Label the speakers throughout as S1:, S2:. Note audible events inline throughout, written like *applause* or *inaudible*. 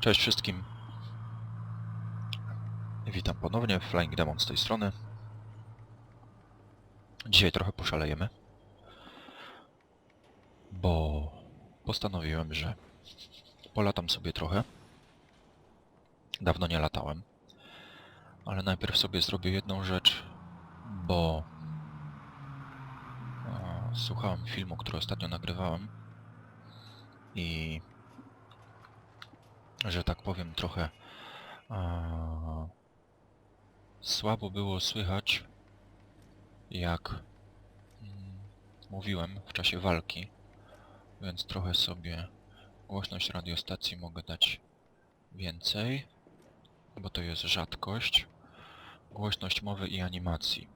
S1: Cześć wszystkim. Witam ponownie, Flying Demon z tej strony. Dzisiaj trochę poszalejemy, bo postanowiłem, że polatam sobie trochę. Dawno nie latałem, ale najpierw sobie zrobię jedną rzecz, bo słuchałem filmu, który ostatnio nagrywałem i że tak powiem, trochę e, słabo było słychać, jak mm, mówiłem w czasie walki, więc trochę sobie głośność radiostacji mogę dać więcej, bo to jest rzadkość, głośność mowy i animacji.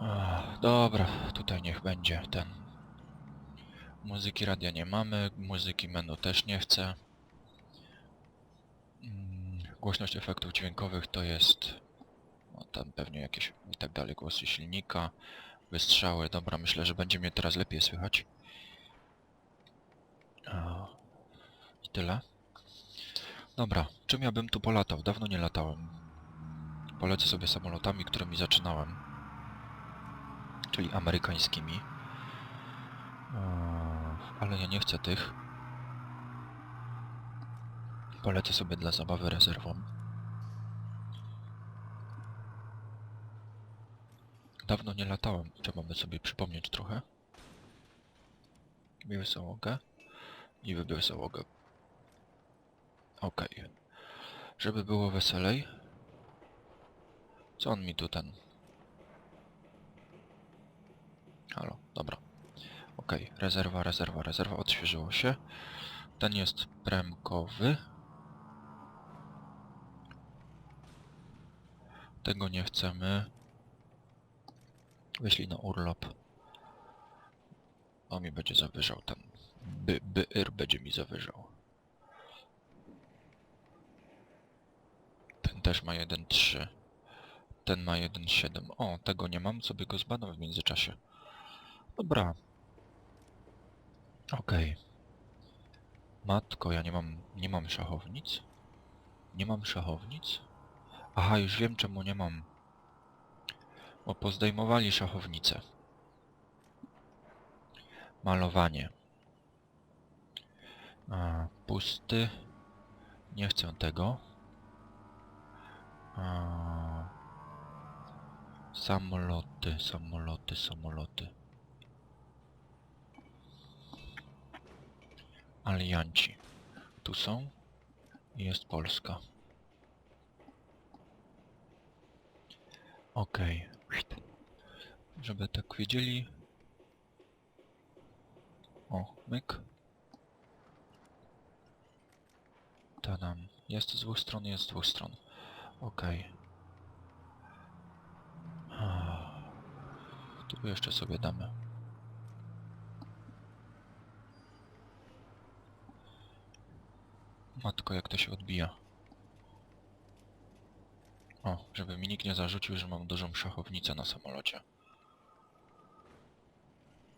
S1: Ach, dobra, tutaj niech będzie ten Muzyki radia nie mamy, muzyki menu też nie chcę. Mm, Głośność efektów dźwiękowych to jest... No tam pewnie jakieś i tak dalej, głosy silnika, wystrzały. Dobra, myślę, że będzie mnie teraz lepiej słychać. I tyle. Dobra, czym ja bym tu polatał? Dawno nie latałem. Polecę sobie samolotami, którymi zaczynałem. Czyli amerykańskimi. Ale ja nie chcę tych. Polecę sobie dla zabawy rezerwą. Dawno nie latałem, trzeba by sobie przypomnieć trochę. Miły załogę i wybił załogę. Okej. Żeby było weselej. Co on mi tu ten... Halo, dobra. Okej, rezerwa, rezerwa, rezerwa, odświeżyło się. Ten jest premkowy. Tego nie chcemy. Wyślij na urlop. O mi będzie zawyżał ten. By, byr będzie mi zawyżał. Ten też ma 1.3. Ten ma 1.7. O, tego nie mam, sobie go zbadam w międzyczasie. Dobra, Okej. Matko, ja nie mam, nie mam szachownic? Nie mam szachownic? Aha, już wiem czemu nie mam. Bo pozdejmowali szachownice. Malowanie. A, pusty. Nie chcę tego. A, samoloty, samoloty, samoloty. Alianci. Tu są. Jest Polska. Okej. Żeby tak wiedzieli. O, myk. Tadam. Jest z dwóch stron, jest z dwóch stron. Okej. Ah. Tu jeszcze sobie damy. Matko, jak to się odbija. O, żeby mi nikt nie zarzucił, że mam dużą szachownicę na samolocie.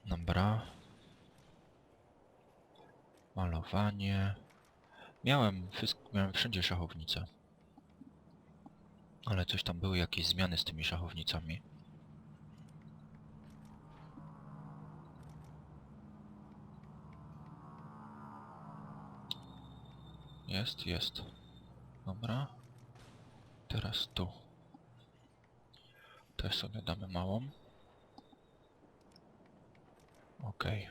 S1: Dobra. Malowanie. Miałem, miałem wszędzie szachownice. Ale coś tam były jakieś zmiany z tymi szachownicami. Jest, jest. Dobra. Teraz tu. Też sobie damy małą. Okej.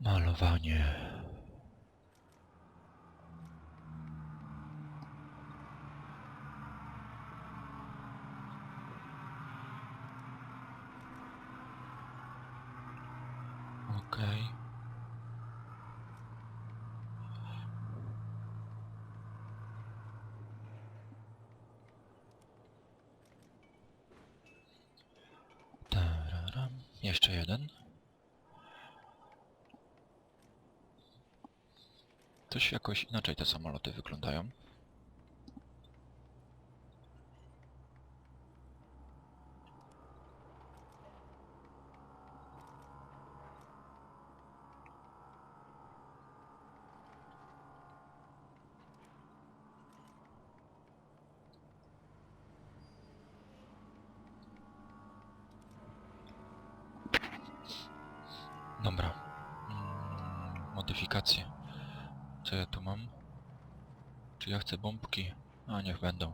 S1: Malowanie. Okej. Tararam. Jeszcze jeden. Coś jakoś inaczej te samoloty wyglądają. Dobra. Modyfikacje. Co ja tu mam? Czy ja chcę bombki? A niech będą.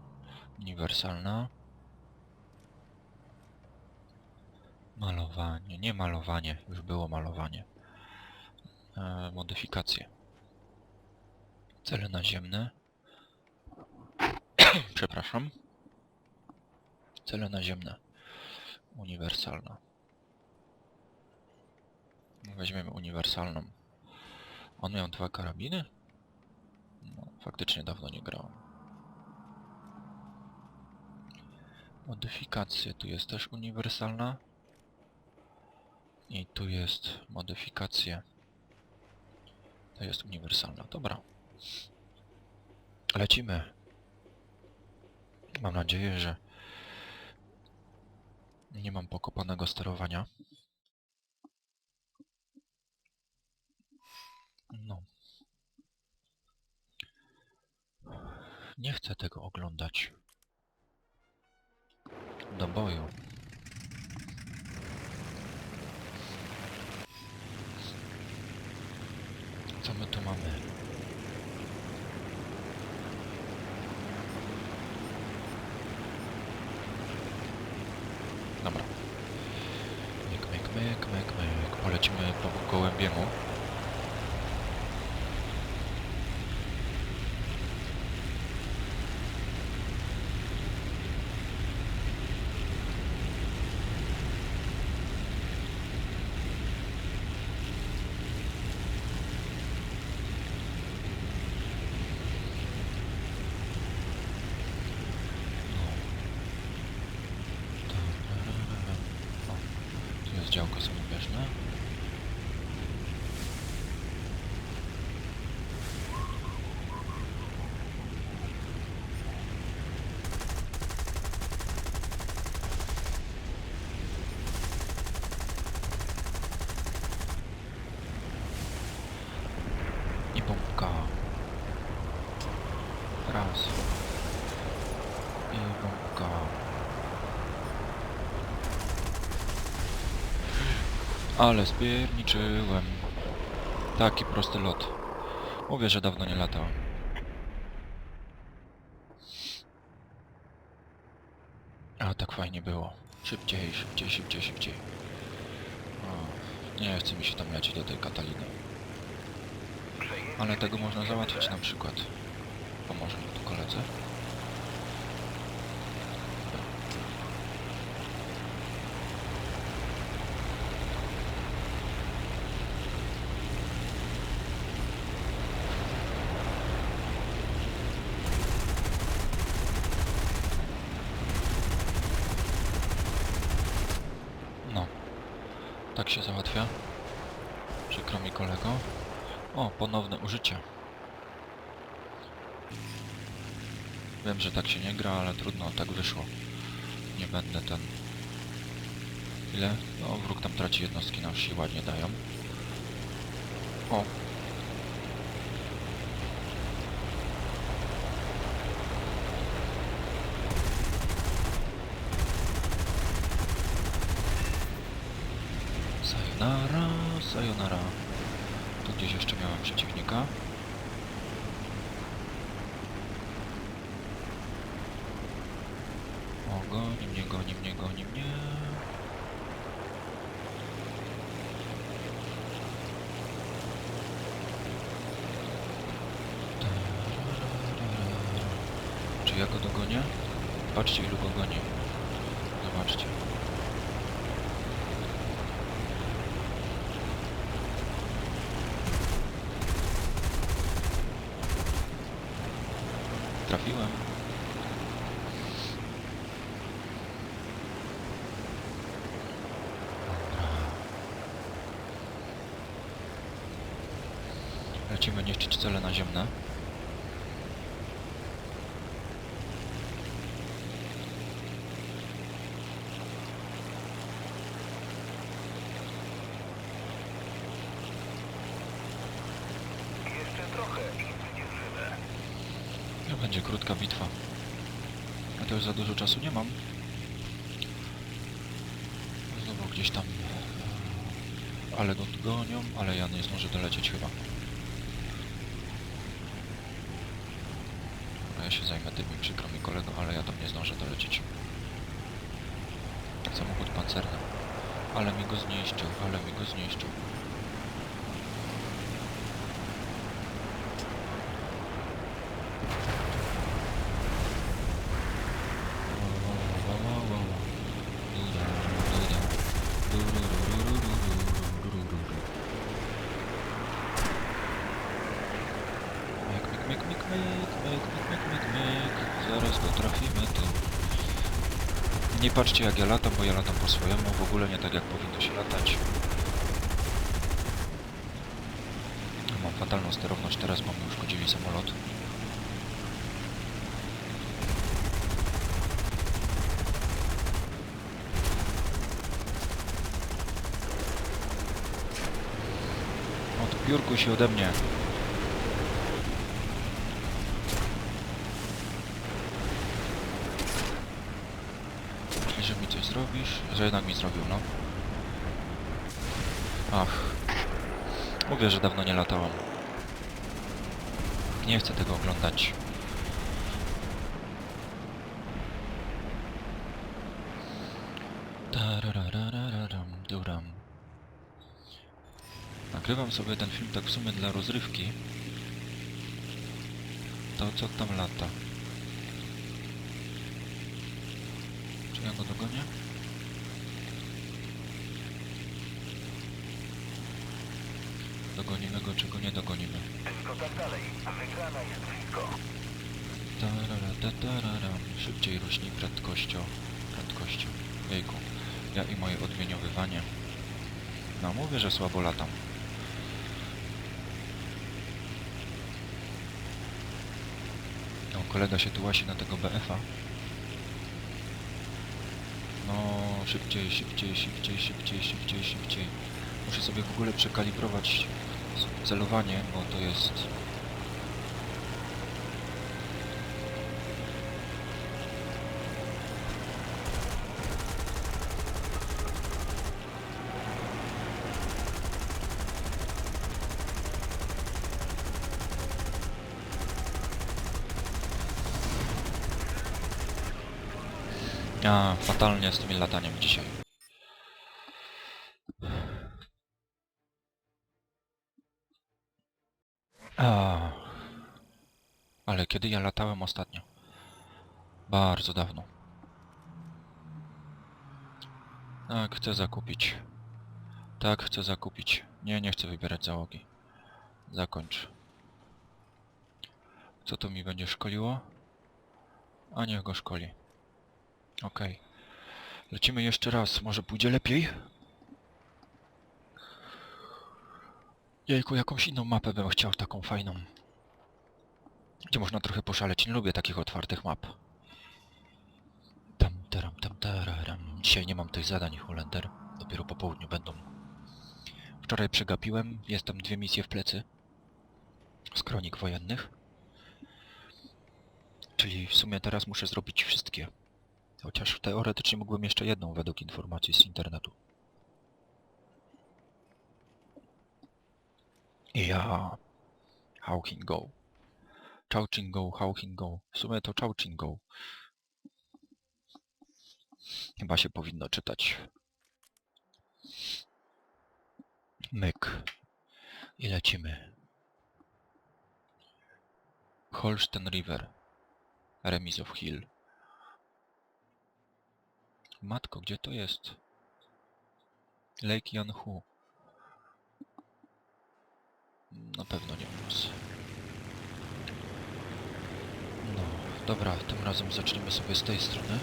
S1: Uniwersalna. Malowanie. Nie malowanie. Już było malowanie. E, modyfikacje. Cele naziemne. *clears throat* Przepraszam. Cele naziemne. Uniwersalna. Weźmiemy uniwersalną. On miał dwa karabiny? No, faktycznie dawno nie grałem. Modyfikacje. Tu jest też uniwersalna. I tu jest modyfikacje. To jest uniwersalna. Dobra. Lecimy. Mam nadzieję, że nie mam pokopanego sterowania. No. Nie chcę tego oglądać. Do boju. Co my tu mamy? Dobra. Myk, myk, myk, myk, myk. Polecimy po gołębiemu. O, tu jest działko samobieżne. I bombka. Raz. I bombka. Ale spierniczyłem. Taki prosty lot. Mówię, że dawno nie latałem. A tak fajnie było. Szybciej, szybciej, szybciej, szybciej. O, nie chce mi się tam lecieć do tej Kataliny. Ale tego można załatwić na przykład. Pomoże mi tu koledze. No. Tak się załatwia. Mi kolego. O, ponowne użycie. Wiem, że tak się nie gra, ale trudno, tak wyszło. Nie będę ten... Ile? No, wróg tam traci jednostki na wsi, ładnie dają. O! Sayonara, sayonara. Tu gdzieś jeszcze miałem przeciwnika. O, goni mnie, goni mnie, goni mnie. Czy ja go dogonię? Patrzcie ilu go goni. Zobaczcie. Trafiłem. Lecimy niszczyć cele naziemne.
S2: Jeszcze trochę i zwyciężymy.
S1: To będzie krótka bitwa. Ja to już za dużo czasu nie mam. Znowu gdzieś tam... ale go gonią, ale ja nie zdążę dolecieć chyba. Ja się zajmę tymi, przykro mi kolego, ale ja tam nie zdążę dolecieć. Samochód pancerny. Ale mi go zniszczył, ale mi go zniszczył. Nie patrzcie jak ja latam, bo ja latam po swojemu, w ogóle nie tak jak powinno się latać. Mam fatalną sterowność, teraz mam uszkodzili samolot. Odpiórkuj się ode mnie. Myślisz, że mi coś zrobisz? Że jednak mi zrobił, no. Ach. Mówię, że dawno nie latałem. Nie chcę tego oglądać. Duram. Nagrywam sobie ten film tak w sumie dla rozrywki. To co tam lata? Czy ja go dogonię? Dogonimy go, czy go nie dogonimy?
S2: Tylko tak dalej. Wygrana jest blisko.
S1: Tararatatararam. Szybciej rośnij prędkością. Prędkością. Jejku. Ja i moje odmieniowywanie. No mówię, że słabo latam. No, kolega się tu łasi na tego BF-a. No, szybciej, szybciej, szybciej, szybciej, szybciej, szybciej. Muszę sobie w ogóle przekalibrować celowanie, bo to jest A, fatalnie z tym lataniem dzisiaj. Kiedy ja latałem ostatnio? Bardzo dawno. Tak, chcę zakupić. Tak, chcę zakupić. Nie, nie chcę wybierać załogi. Zakończ. Co to mi będzie szkoliło? A niech go szkoli. Okej. Lecimy jeszcze raz. Może pójdzie lepiej? Jejku, jakąś inną mapę bym chciał, taką fajną. Gdzie można trochę poszaleć. Nie lubię takich otwartych map. Tam, taram, tam, tararam. Dzisiaj nie mam tych zadań, Holender. Dopiero po południu będą. Wczoraj przegapiłem. Jest tam dwie misje w plecy. Z kronik wojennych. Czyli w sumie teraz muszę zrobić wszystkie. Chociaż teoretycznie mógłbym jeszcze jedną według informacji z internetu. Ja. How can go? Chowching go, how can go? W sumie to Chowching go. Chyba się powinno czytać. Myk. I lecimy. Holsten River. Remis of Hill. Matko, gdzie to jest? Lake Yanhu. Na pewno nie u. No, dobra, tym razem zaczniemy sobie z tej strony. *clears throat*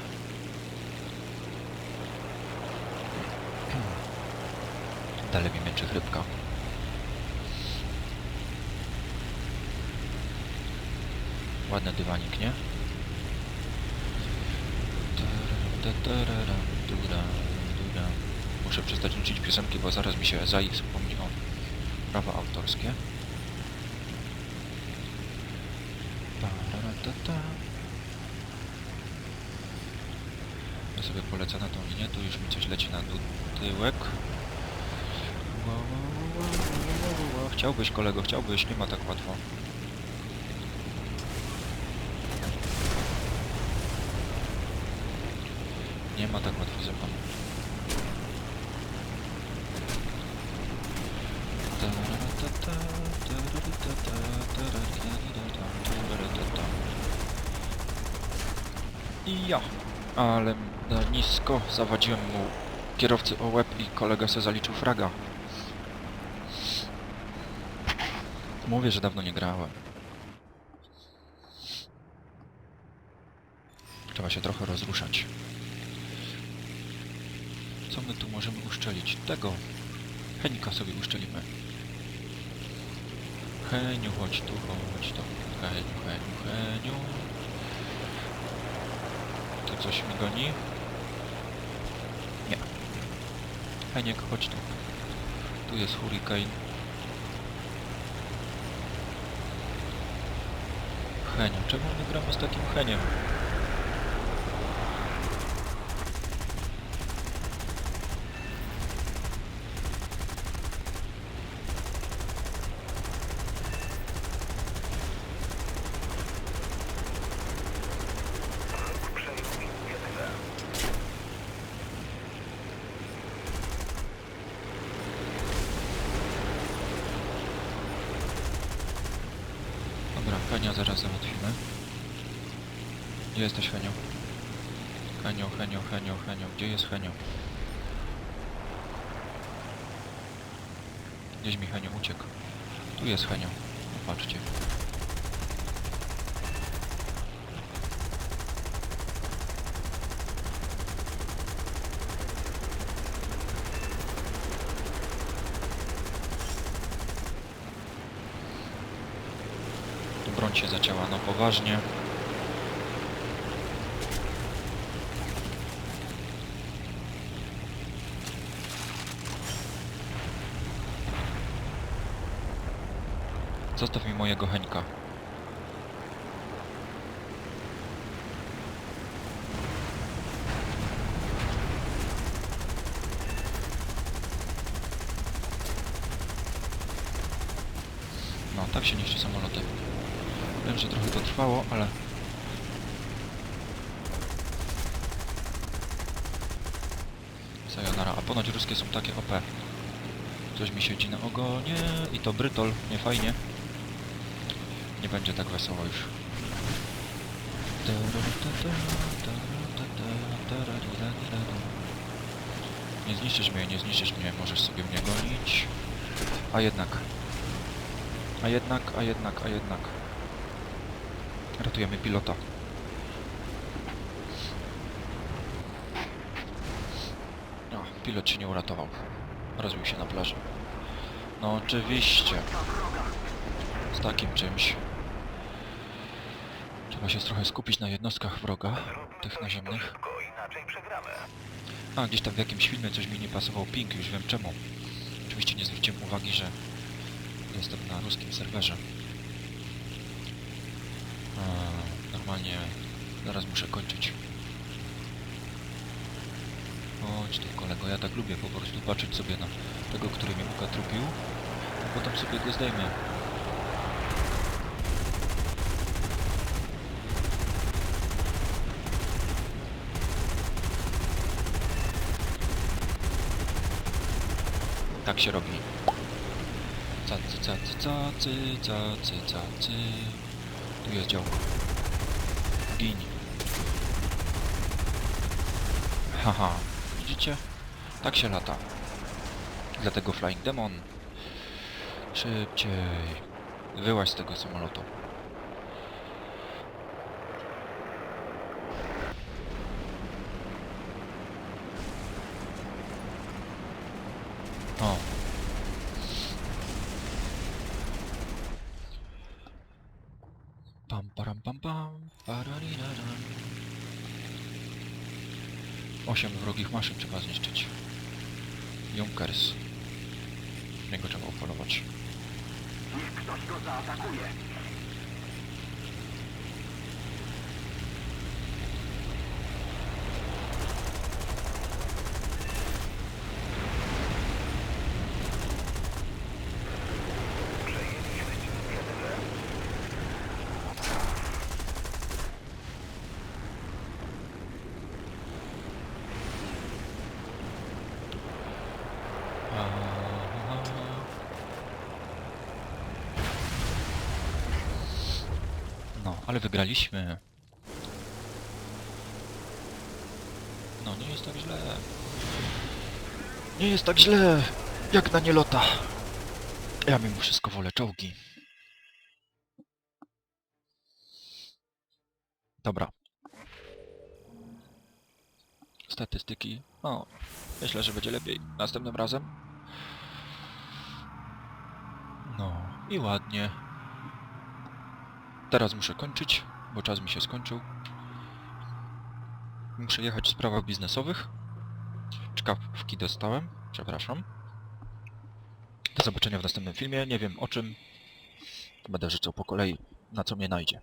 S1: Dalej mi męczy chrypka. Ładny dywanik, nie? Muszę przestać uczyć piosenki, bo zaraz mi się ZAI wspomni o prawa autorskie. Pararatata. Ja sobie polecę na tą linię, tu już leci na tyłek. Chciałbyś kolego, chciałbyś, nie ma tak łatwo. Nie ma tak łatwo ze mną. I ja. Ale na nisko zawadziłem mu kierowcy o łeb i kolega se zaliczył fraga. Mówię, że dawno nie grałem. Trzeba się trochę rozruszać. Co my tu możemy uszczelić? Tego. Henika sobie uszczelimy. Heniu, chodź tu, chodź tu. Heniu, Heniu, Heniu. Tu coś mi goni? Nie. Heniek, chodź tu. Tu jest hurricane. Heniu, czemu my gramy z takim heniem? Zaraz załatwimy. Gdzie jesteś, Henio? Henio, Henio, Henio, Henio. Gdzie jest Henio? Gdzieś mi Henio uciekł. Tu jest Henio. Popatrzcie. Broń się zacięła, no poważnie. Zostaw mi mojego Heńka. No, tak się niszczy samoloty. Wiem, że trochę to trwało, ale... Sayonara. A ponoć OP. Coś mi siedzi na ogonie i to brytol, nie fajnie. Nie będzie tak wesoło już. Nie zniszczysz mnie, nie zniszczysz mnie, możesz sobie mnie gonić. A jednak. A jednak, a jednak, a jednak. Ratujemy pilota. No, pilot się nie uratował. Rozbił się na plaży. No oczywiście. Z takim czymś. Trzeba się trochę skupić na jednostkach wroga, tych naziemnych. A, gdzieś tam w jakimś filmie coś mi nie pasował ping, już wiem czemu. Oczywiście nie zwróciłem uwagi, że jestem na ruskim serwerze. Normalnie zaraz muszę kończyć. Chodź tu kolego, ja tak lubię po prostu patrzeć sobie na tego, który mnie ukatrupił, a potem sobie go zdejmę. Tak się robi. Cacy, cacy, cacy, cacy, cacy. Tu jest działko. Gin. Haha, widzicie? Tak się lata. Dlatego Flying Demon. Szybciej. Wyłaź z tego samolotu. Wrogich maszyn trzeba zniszczyć. Junkers. Niego trzeba upolować.
S2: Ktoś go zaatakuje.
S1: Ale wygraliśmy. No, nie jest tak źle. Nie jest tak źle, jak na nielota. Ja mimo wszystko wolę czołgi. Dobra. Statystyki. O, myślę, że będzie lepiej następnym razem. No i ładnie. Teraz muszę kończyć, bo czas mi się skończył. Muszę jechać w sprawach biznesowych. Czkawki dostałem, przepraszam. Do zobaczenia w następnym filmie. Nie wiem o czym. Będę życzał po kolei, na co mnie najdzie.